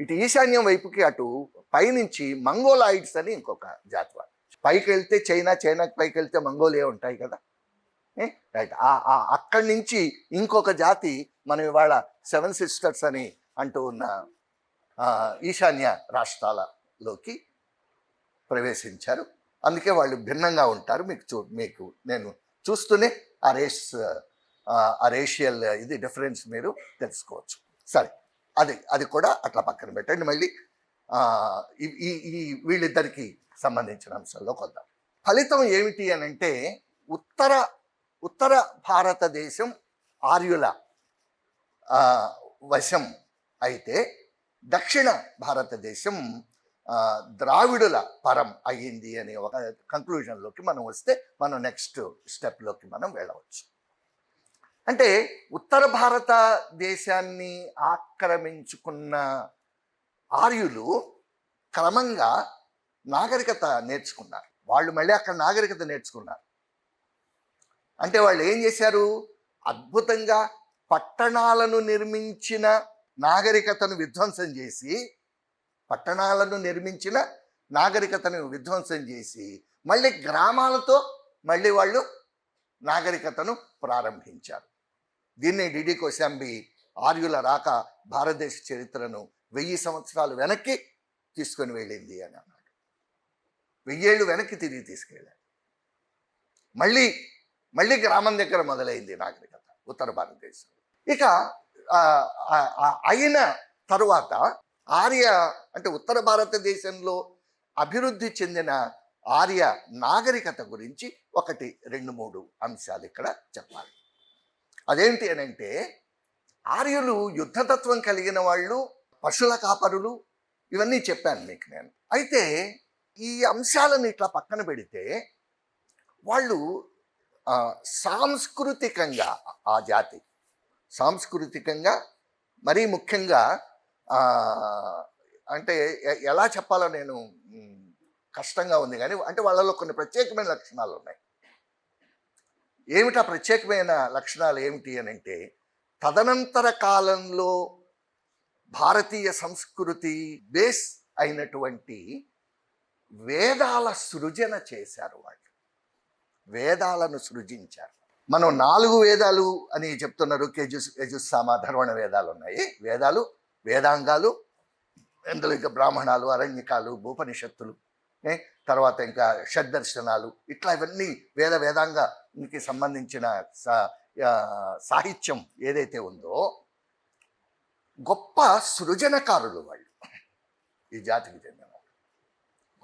ఇటు ఈశాన్యం వైపుకి అటు పైనుంచి మంగోలాయిడ్స్ అని ఇంకొక జాతువ పైకి వెళ్తే చైనా చైనాకి పైకి వెళ్తే మంగోలే ఉంటాయి కదా? రైట్. ఆ- అక్కడి నుంచి ఇంకొక జాతి మనం ఇవాళ సెవెన్ సిస్టర్స్ అని అంటూ ఉన్న ఈశాన్య రాష్ట్రాలలోకి ప్రవేశించారు. అందుకే వాళ్ళు భిన్నంగా ఉంటారు. మీకు చూ మీకు నేను చూస్తూనే ఆ రేస్ ఆ రేషియల్ ఇది డిఫరెన్స్ మీరు తెలుసుకోవచ్చు. సరే. అది అది కూడా అట్లా పక్కన పెట్టండి. మళ్ళీ ఈ- ఈ వీళ్ళిద్దరికి సంబంధించిన అంశంలో కొద్దాం ఫలితం ఏమిటి అని అంటే ఉత్తర ఉత్తర భారతదేశం ఆర్యుల వశం అయితే దక్షిణ భారతదేశం ద్రావిడుల పరం అయ్యింది అనే ఒక కంక్లూజన్లోకి మనం వస్తే మనం నెక్స్ట్ స్టెప్లోకి మనం వెళ్ళవచ్చు. అంటే ఉత్తర భారతదేశాన్ని ఆక్రమించుకున్న ఆర్యులు క్రమంగా నాగరికత నేర్చుకున్నారు. వాళ్ళు మళ్ళీ అక్కడ నాగరికత నేర్చుకున్నారు. అంటే వాళ్ళు ఏం చేశారు? అద్భుతంగా పట్టణాలను నిర్మించిన నాగరికతను విధ్వంసం చేసి పట్టణాలను నిర్మించిన నాగరికతను విధ్వంసం చేసి మళ్ళీ గ్రామాలతో మళ్ళీ వాళ్ళు నాగరికతను ప్రారంభించారు. దీన్ని డిడి కోశాంబి ఆర్యుల రాక భారతదేశ చరిత్రను వెయ్యి సంవత్సరాలు వెనక్కి తీసుకొని వెళ్ళింది అని అన్నాడు. వెయ్యేళ్ళు వెనక్కి తిరిగి తీసుకెళ్ళాడు. మళ్ళీ మళ్ళీ గ్రామం దగ్గర మొదలైంది నాగరికత ఉత్తర భారతదేశం. ఇక అయిన తరువాత ఆర్య అంటే ఉత్తర భారతదేశంలో అభివృద్ధి చెందిన ఆర్య నాగరికత గురించి ఒకటి రెండు మూడు అంశాలు ఇక్కడ చెప్పాలి. అదేంటి అని అంటే ఆర్యులు యుద్ధతత్వం కలిగిన వాళ్ళు పశువుల కాపరులు ఇవన్నీ చెప్పాను మీకు నేను. అయితే ఈ అంశాలను ఇట్లా పక్కన పెడితే వాళ్ళు సాంస్కృతికంగా ఆ జాతి సాంస్కృతికంగా మరీ ముఖ్యంగా అంటే ఎలా చెప్పాలో నేను కష్టంగా ఉంది. కానీ అంటే వాళ్ళలో కొన్ని ప్రత్యేకమైన లక్షణాలు ఉన్నాయి ఏమిటా ప్రత్యేకమైన లక్షణాలు ఏమిటి అని అంటే తదనంతర కాలంలో భారతీయ సంస్కృతి బేస్ అయినటువంటి వేదాల సృజన చేశారు వాళ్ళు. వేదాలను సృజించారు. మనం నాలుగు వేదాలు అని చెప్తున్నారు కేజుస్ యజుస్సామ ధర్వణ వేదాలు ఉన్నాయి. వేదాలు వేదాంగాలు ఇందులో ఇంకా బ్రాహ్మణాలు అరణ్యకాలు భూపనిషత్తులు తర్వాత ఇంకా షడ్దర్శనాలు ఇట్లా ఇవన్నీ వేద వేదాంగానికి సంబంధించిన సా- సాహిత్యం ఏదైతే ఉందో గొప్ప సృజనకారులు వాళ్ళు. ఈ జాతికి చెందిన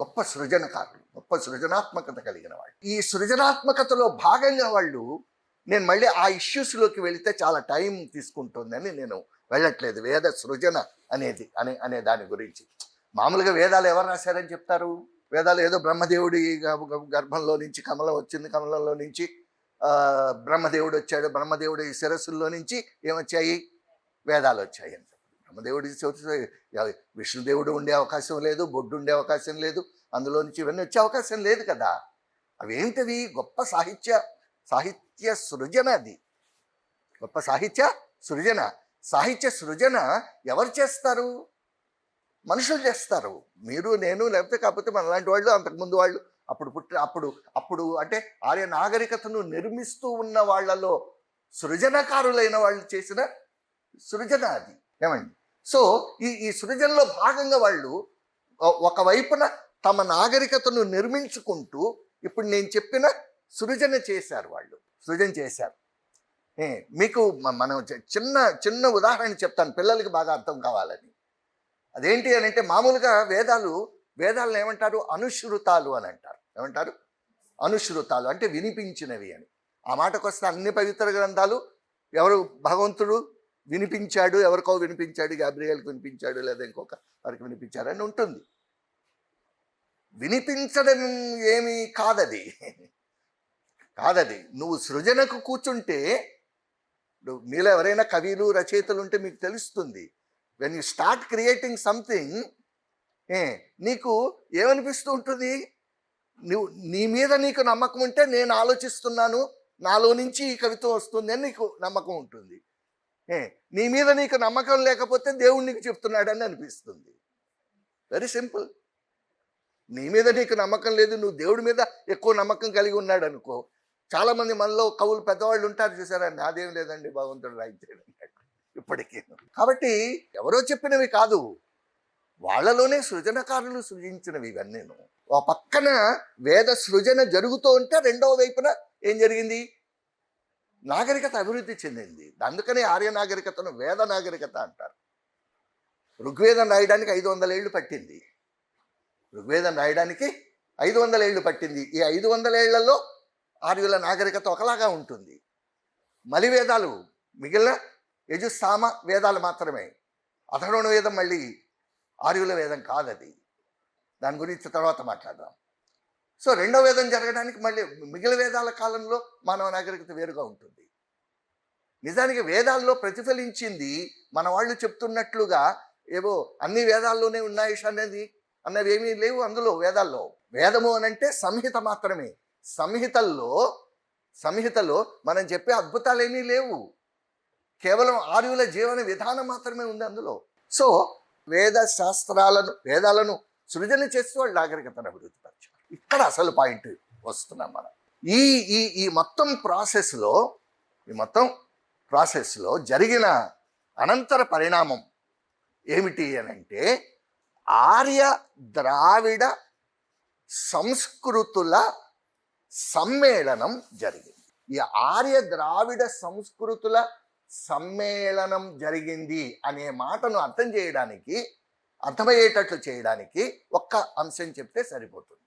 గొప్ప సృజనకారులు గొప్ప సృజనాత్మకత కలిగిన వాళ్ళు. ఈ సృజనాత్మకతలో భాగంగా వాళ్ళు నేను మళ్ళీ ఆ ఇష్యూస్లోకి వెళితే చాలా టైం తీసుకుంటుందని నేను వెళ్ళట్లేదు. వేద సృజన అనేది అనే అనే దాని గురించి. మామూలుగా వేదాలు ఎవరు రాశారని చెప్తారు? వేదాలు ఏదో బ్రహ్మదేవుడి గ- గర్భంలో నుంచి కమలం వచ్చింది కమలంలో నుంచి బ్రహ్మదేవుడు వచ్చాడు బ్రహ్మదేవుడి శిరస్సుల్లో నుంచి ఏమొచ్చాయి? వేదాలు వచ్చాయి అంట. బ్రహ్మదేవుడి విష్ణుదేవుడు ఉండే అవకాశం లేదు బొడ్డు ఉండే అవకాశం లేదు అందులో నుంచి ఇవన్నీ వచ్చే అవకాశం లేదు కదా. అవేంటివి గొప్ప సాహిత్య సాహిత్య సృజన అది. గొప్ప సాహిత్య సృజన. సాహిత్య సృజన ఎవరు చేస్తారు? మనుషులు చేస్తారు. మీరు నేను లేకపోతే కాకపోతే మన లాంటి వాళ్ళు అంతకుముందు వాళ్ళు అప్పుడు పుట్టి అప్పుడు అప్పుడు అంటే ఆర్య నాగరికతను నిర్మిస్తూ ఉన్న వాళ్ళలో సృజనకారులైన వాళ్ళు చేసిన సృజన అది. ఏమండి? సో ఈ ఈ సృజనలో భాగంగా వాళ్ళు ఒకవైపున తమ నాగరికతను నిర్మించుకుంటూ ఇప్పుడు నేను చెప్పిన సృజన చేశారు వాళ్ళు. సృజన చేశారు. ఏ, మీకు మనం చిన్న చిన్న ఉదాహరణ చెప్తాను. పిల్లలకి బాగా అర్థం కావాలని. అదేంటి అని అంటే మామూలుగా వేదాలు వేదాలను ఏమంటారు? అనుశ్రుతాలు అని అంటారు. ఏమంటారు? అనుశ్రుతాలు అంటే వినిపించినవి అని. ఆ మాటకు వస్తే అన్ని పవిత్ర గ్రంథాలు ఎవరు భగవంతుడు వినిపించాడు ఎవరికో వినిపించాడు గాబ్రియల్కి వినిపించాడు లేదా ఇంకొక వారికి వినిపించారని ఉంటుంది. వినిపించడం ఏమీ కాదది. కాదది. నువ్వు సృజనకు కూర్చుంటే మీలో ఎవరైనా కవిలు రచయితలు ఉంటే మీకు తెలుస్తుంది. When you start creating something ఏ నీకు ఏమనిపిస్తూ ఉంటుంది? నువ్వు నీ మీద నీకు నమ్మకం ఉంటే నేను ఆలోచిస్తున్నాను నాలో నుంచి ఈ కవిత్వం వస్తుంది అని నీకు నమ్మకం ఉంటుంది. ఏ నీ మీద నీకు నమ్మకం లేకపోతే దేవుడు నీకు చెప్తున్నాడని అనిపిస్తుంది. వెరీ సింపుల్ నీ మీద నీకు నమ్మకం లేదు నువ్వు దేవుడి మీద ఎక్కువ నమ్మకం కలిగి ఉన్నాడు అనుకో. చాలామంది మనలో కవులు పెద్దవాళ్ళు ఉంటారు చూసారా? నాదేం లేదండి భగవంతుడు రాయించాడు అన్నాడు ఇప్పటికీ కాబట్టి ఎవరో చెప్పినవి కాదు. వాళ్ళలోనే సృజనకారులు సృజించినవి ఇవన్నీను. ఓ పక్కన వేద సృజన జరుగుతూ ఉంటే రెండవ వైపున ఏం జరిగింది? నాగరికత అభివృద్ధి చెందింది. అందుకనే ఆర్య నాగరికతను వేద నాగరికత అంటారు. ఋగ్వేదం రాయడానికి ఐదు వందల ఏళ్ళు పట్టింది. ఋగ్వేదం రాయడానికి ఐదు వందల ఏళ్ళు పట్టింది. ఈ ఐదు వందల ఏళ్ళలో ఆర్యుల నాగరికత ఒకలాగా ఉంటుంది. మలివేదాలు మిగిలిన యజుస్సామ వేదాలు మాత్రమే. అథర్వణ వేదం మళ్ళీ ఆర్యుల వేదం కాదది. దాని గురించి తర్వాత మాట్లాడదాం. సో రెండో వేదం జరగడానికి మళ్ళీ మిగిలిన వేదాల కాలంలో మానవ నాగరికత వేరుగా ఉంటుంది. నిజానికి వేదాల్లో ప్రతిఫలించింది మన వాళ్ళు చెప్తున్నట్లుగా ఏవో అన్ని వేదాల్లోనే ఉన్నాయి అనేది అన్నవి ఏమీ లేవు అందులో వేదాల్లో. వేదము అనంటే సంహిత మాత్రమే. సంహితల్లో సంహితలో మనం చెప్పే అద్భుతాలు ఏమీ లేవు. కేవలం ఆర్యుల జీవన విధానం మాత్రమే ఉంది అందులో. సో వేద శాస్త్రాలను వేదాలను సృజన చేస్తూ వాళ్ళు నాగరికతను అభివృద్ధి పరిచారు. ఇక్కడ అసలు పాయింట్ వస్తున్నాం మనం. ఈ ఈ ఈ మొత్తం ప్రాసెస్లో ఈ మొత్తం ప్రాసెస్లో జరిగిన అనంతర పరిణామం ఏమిటి అని అంటే ఆర్య ద్రావిడ సంస్కృతుల సమ్మేళనం జరిగింది. ఈ ఆర్య ద్రావిడ సంస్కృతుల సమ్మేళనం జరిగింది అనే మాటను అర్థం చేయడానికి అర్థమయ్యేటట్లు చేయడానికి ఒక్క అంశం చెప్తే సరిపోతుంది.